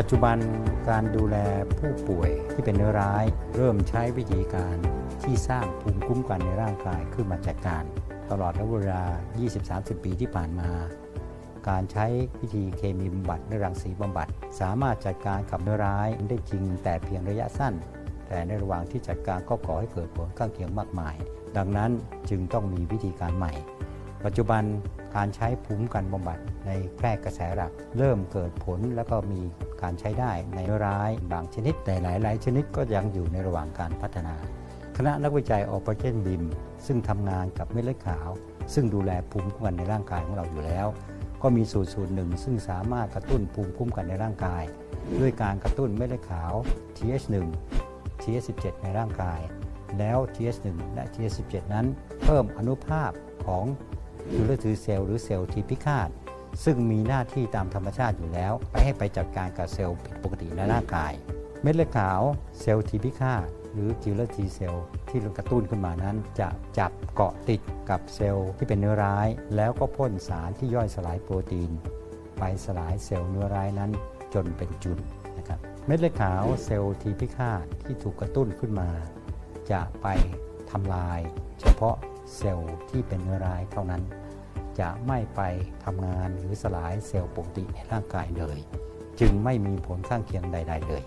ัจจุบันการดูแลผู้ป่วยที่เป็นเนื้อร้าย เริ่มใช้วิธีการที่สร้างภูมิคุ้มกันในร่างกายขึ้นมาจัดการ ตลอดระยะเวลา 20-30 ปีที่ผ่านมา การใช้วิธีเคมีบำบัดและรังสีบำบัด สามารถจัดการกับเนื้อร้ายได้จริงแต่เพียงระยะสั้น แต่ในระหว่างที่จัดการก็ก่อให้เกิดผลข้างเคียงมากมาย ดังนั้นจึงต้องมีวิธีการใหม่ ปัจจุบัน การใช้ภูมิกันบำบัดในแพร่กระแสหลัก เริ่มเกิดผลแล้วก็มีการใช้ได้ในร้ายบางชนิด แต่หลาย ๆ ชนิดก็ยังอยู่ในระหว่างการพัฒนา คณะนักวิจัยออปเปอเรชั่นบิมซึ่งทำงานกับเม็ดเลือดขาว ซึ่งดูแลภูมิคุ้มกันในร่างกายของเราอยู่แล้ว ก็มีสูตรสูตรหนึ่งซึ่งสามารถกระตุ้นภูมิคุ้มกันในร่างกาย ด้วยการกระตุ้นเม็ดเลือดขาว TH1 TH17 ในร่างกาย แล้ว TH1 และ TH17 นั้น เพิ่มอนุภาพของ ยูเรถือเซลล์หรือเซลล์ทีพิฆาต ซึ่งมีหน้าที่ตามธรรมชาติอยู่แล้ว ไปให้ไปจัดการกับเซลล์ผิดปกติในร่างกาย เม็ดเลือดขาวเซลล์ทีพิฆาตหรือจิวเลอร์ทีเซลล์ที่กระตุ้นขึ้นมานั้น จะจับเกาะติดกับเซลล์ที่เป็นเนื้อร้าย แล้วก็พ่นสารที่ย่อยสลายโปรตีน ไปสลายเซลล์เนื้อร้ายนั้นจนเป็นจุลนะครับเม็ดเลือดขาวเซลล์ทีพิฆาตที่ถูกกระตุ้นขึ้นมา จะไปทำลาย เฉพาะ เซลล์ที่เป็นเนื้อร้ายเท่านั้น จะไม่ไปทำงานหรือสลายเซลล์ปกติในร่างกายเลย จึงไม่มีผลข้างเคียงใด ๆ เลย